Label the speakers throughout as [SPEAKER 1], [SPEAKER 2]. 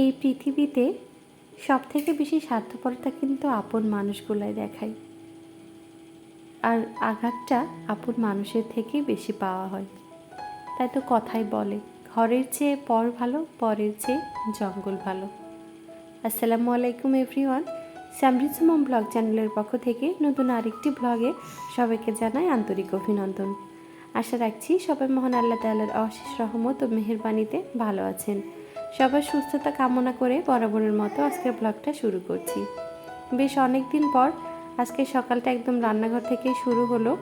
[SPEAKER 1] এই পৃথিবীতে সব থেকে বেশি স্বার্থপরতা কিন্তু আপন মানুষগুলাই দেখায়। আর আঘাতটা আপন মানুষের থেকেই বেশি পাওয়া হয়। তাই তো কথাই বলে, ঘরের চেয়ে পর ভালো, পরের চেয়ে জঙ্গল ভালো। আসসালামু আলাইকুম এভরিওয়ান সামরিজমম ব্লগ চ্যানেলের পক্ষ থেকে নতুন আরেকটি ব্লগে সবাইকে জানাই আন্তরিক অভিনন্দন। আশা রাখছি সবাই মহান আল্লাহ তাল্লার অশেষ রহমত ও মেহেরবানিতে ভালো আছেন। সবার সুস্থতা কামনা করে বরাবরের মতো আজকের ব্লগটা শুরু করছি। বেশ অনেক দিন পর আজকে সকালটা একদম রান্নাঘর থেকেই শুরু হলো।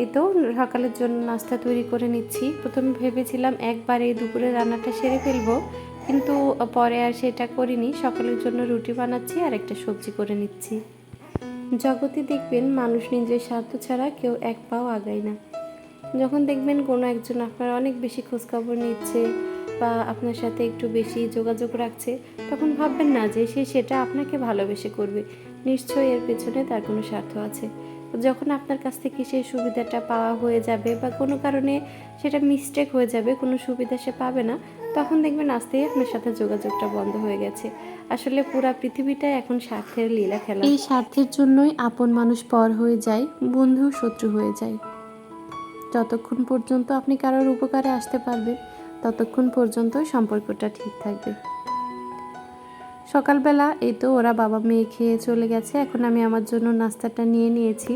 [SPEAKER 1] এই তো সকালের জন্য নাস্তা তৈরি করে নিচ্ছি। প্রথমে ভেবেছিলাম একবারে দুপুরে রান্নাটা সেরে ফেলব, কিন্তু পরে আর সেটা করিনি। সকালের জন্য রুটি বানাচ্ছি আর একটা সবজি করে নিচ্ছি। জগতে দেখবেন মানুষ নিজের স্বার্থ ছাড়া কেউ এক পাও আগায় না। যখন দেখবেন কোনো একজন আপনার অনেক বেশি খোঁজখবর নিচ্ছে বা আপনার সাথে একটু বেশি যোগাযোগ রাখছে, তখন ভাববেন না যে সে সেটা আপনাকে ভালোবেসে করবে। নিশ্চয়ই এর পেছনে তার কোনো স্বার্থ আছে। যখন আপনার কাছ থেকে সেই সুবিধাটা পাওয়া হয়ে যাবে বা কোনো কারণে সেটা মিস্টেক হয়ে যাবে, কোনো সুবিধা সে পাবে না, তখন দেখবেন আস্তেই আপনার সাথে যোগাযোগটা বন্ধ হয়ে গেছে। আসলে পুরা পৃথিবীটা এখন স্বার্থের লীলা খেলা। এই স্বার্থের জন্যই আপন মানুষ পর হয়ে যায় বন্ধু শত্রু হয়ে যায়। যতক্ষণ পর্যন্ত আপনি কারোর উপকারে আসতে পারবেন ততক্ষণ পর্যন্ত সম্পর্কটা ঠিক থাকবে। সকালবেলা এই তো ওরা বাবা মেয়ে খেয়ে চলে গেছে, এখন আমি আমার জন্য নাস্তাটা নিয়ে নিয়েছি।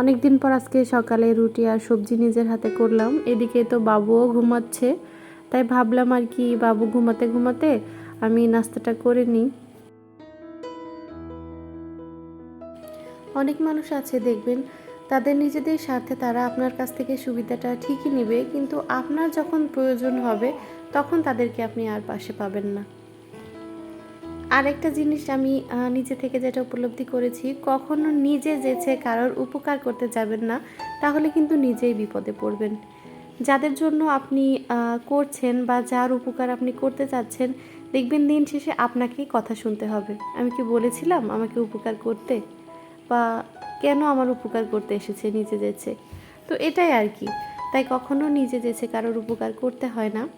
[SPEAKER 1] অনেক দিন পর আজকে সকালে রুটি আর সবজি নিজের হাতে করলাম, এদিকে তো বাবুও ঘুমাচ্ছে, তাই ভাবলাম আর কি বাবু ঘুমাতে ঘুমাতে আমি নাস্তাটা করে নিই। অনেক মানুষ আছে দেখবেন তাদের নিজেদের স্বার্থে তারা আপনার কাছ থেকে সুবিধাটা ঠিকই নেবে, কিন্তু আপনার যখন প্রয়োজন হবে, তখন তাদেরকে আপনি আর পাশে পাবেন না। আরেকটা জিনিস আমি নিজে থেকে যেটা উপলব্ধি করেছি, কখনো নিজে যেছে কারোর উপকার করতে যাবেন না, তাহলে কিন্তু নিজেই বিপদে পড়বেন। যাদের জন্য আপনি করছেন বা যার উপকার আপনি করতে চাচ্ছেন, দেখবেন দিন শেষে আপনাকেই কথা শুনতে হবে। আমি কি বলেছিলাম আমাকে উপকার করতে? বা কেন আমার উপকার করতে এসেছে, নিজে যেছে তো এটাই আর কি। তাই কখনো নিজে যেছে কারোর উপকার করতে হয় না।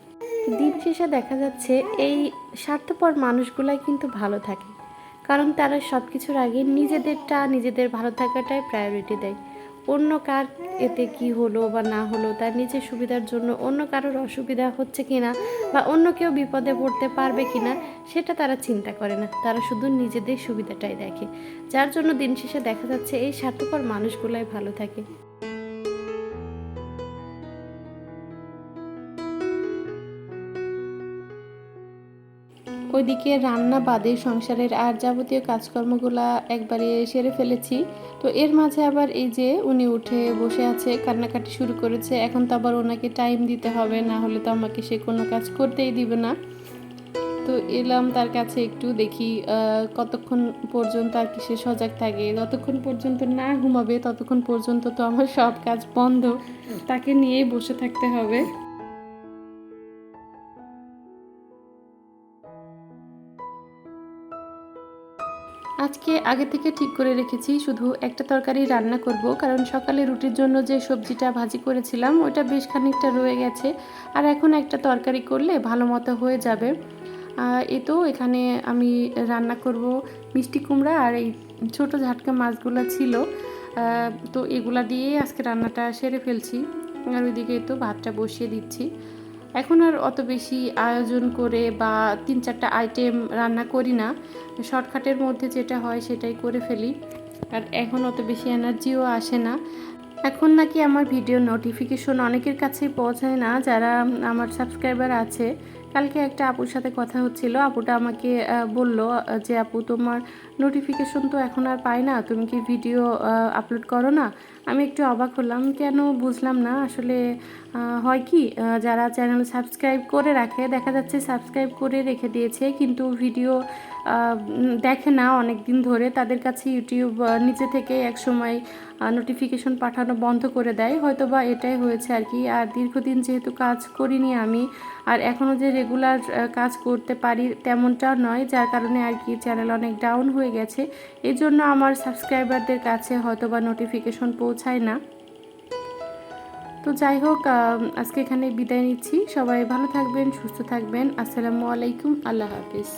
[SPEAKER 1] দিন শেষে দেখা যাচ্ছে এই স্বার্থপর মানুষগুলাই কিন্তু ভালো থাকে। কারণ তারা সব কিছুর আগে নিজেদেরটা, নিজেদের ভালো থাকাটাই প্রায়োরিটি দেয়। অন্য কার এতে কি হলো বা না হলো, তার নিজের সুবিধার জন্য অন্য কারোর অসুবিধা হচ্ছে কি না বা অন্য কেউ বিপদে পড়তে পারবে কি না সেটা তারা চিন্তা করে না। তারা শুধু নিজেদের সুবিধাটাই দেখে। যার জন্য দিন শেষে দেখা যাচ্ছে এই স্বার্থপর মানুষগুলাই ভালো থাকে। ওইদিকে রান্না বাদে সংসারের আর যাবতীয় কাজকর্মগুলা একবারে সেরে ফেলেছি। তো এর মাঝে আবার এই যে উনি উঠে বসে আছে, কান্নাকাটি শুরু করেছে, এখন তো আবার ওনাকে টাইম দিতে হবে, না হলে তো আমাকে সে কোনো কাজ করতেই দিবে না। তো এলাম তার কাছে একটু দেখি কতক্ষণ পর্যন্ত আর কি সে সজাগ থাকে। যতক্ষণ পর্যন্ত না ঘুমাবে, ততক্ষণ পর্যন্ত তো আমার সব কাজ বন্ধ। তাকে নিয়েই বসে থাকতে হবে। আজকে আগে থেকে ঠিক করে রেখেছি, শুধু একটা তরকারি রান্না করব, কারণ সকালে রুটির জন্য যে সবজিটা ভাজি করেছিলাম ওটা বেশ খানিকটা রয়ে গেছে, আর এখন একটা তরকারি করলে ভালো মতো হয়ে যাবে। এ তো এখানে আমি রান্না করব মিষ্টি কুমড়া আর এই ছোট ঝাটকা মাছগুলো ছিল। তো এগুলা দিয়েই আজকে রান্নাটা সেরে ফেলছি, আর ওইদিকে তো ভাতটা বসিয়ে দিচ্ছি। এখন আর অত বেশি আয়োজন করে বা তিন চারটা আইটেম রান্না করি না। শর্টকাটের মধ্যে যেটা হয় সেটাই করে ফেলি। আর এখন অত বেশি এনার্জিও আসে না। এখন নাকি আমার ভিডিও নোটিফিকেশন অনেকের কাছেই পৌঁছায় না, যারা আমার সাবস্ক্রাইবার আছে। কালকে একটা আপুর সাথে কথা হচ্ছিল। আপুটা আমাকে বলল যে আপু, তোমার নোটিফিকেশন তো এখন আর পাই না, তুমি কি ভিডিও আপলোড করো না? আমি একটু অবাক হলাম, কেন বুঝলাম না। আসলে হয় কি যারা চ্যানেল সাবস্ক্রাইব করে রাখে, দেখা যাচ্ছে সাবস্ক্রাইব করে রেখে দিয়েছে, কিন্তু ভিডিও দেখে না অনেক দিন ধরে, তাদের কাছে ইউটিউব নিচে থেকে এক সময় নোটিফিকেশন পাঠানো বন্ধ করে দেয়। হয়তো বা এটাই হয়েছে আর কি। আর দীর্ঘদিন যেহেতু কাজ করিনি আমি আর এখনও যে রেগুলার কাজ করতে পারি তেমনটাও নয়, যার কারণে আর কি চ্যানেল অনেক ডাউন হয়ে গেছে। এই জন্য আমার সাবস্ক্রাইবারদের কাছে হয়তো বা নোটিফিকেশন পৌঁছায় না। তো যাই হোক আজকে এখানে বিদায় নিচ্ছি। সবাই ভালো থাকবেন, সুস্থ থাকবেন। আসসালামু আলাইকুম, আল্লাহ হাফিজ।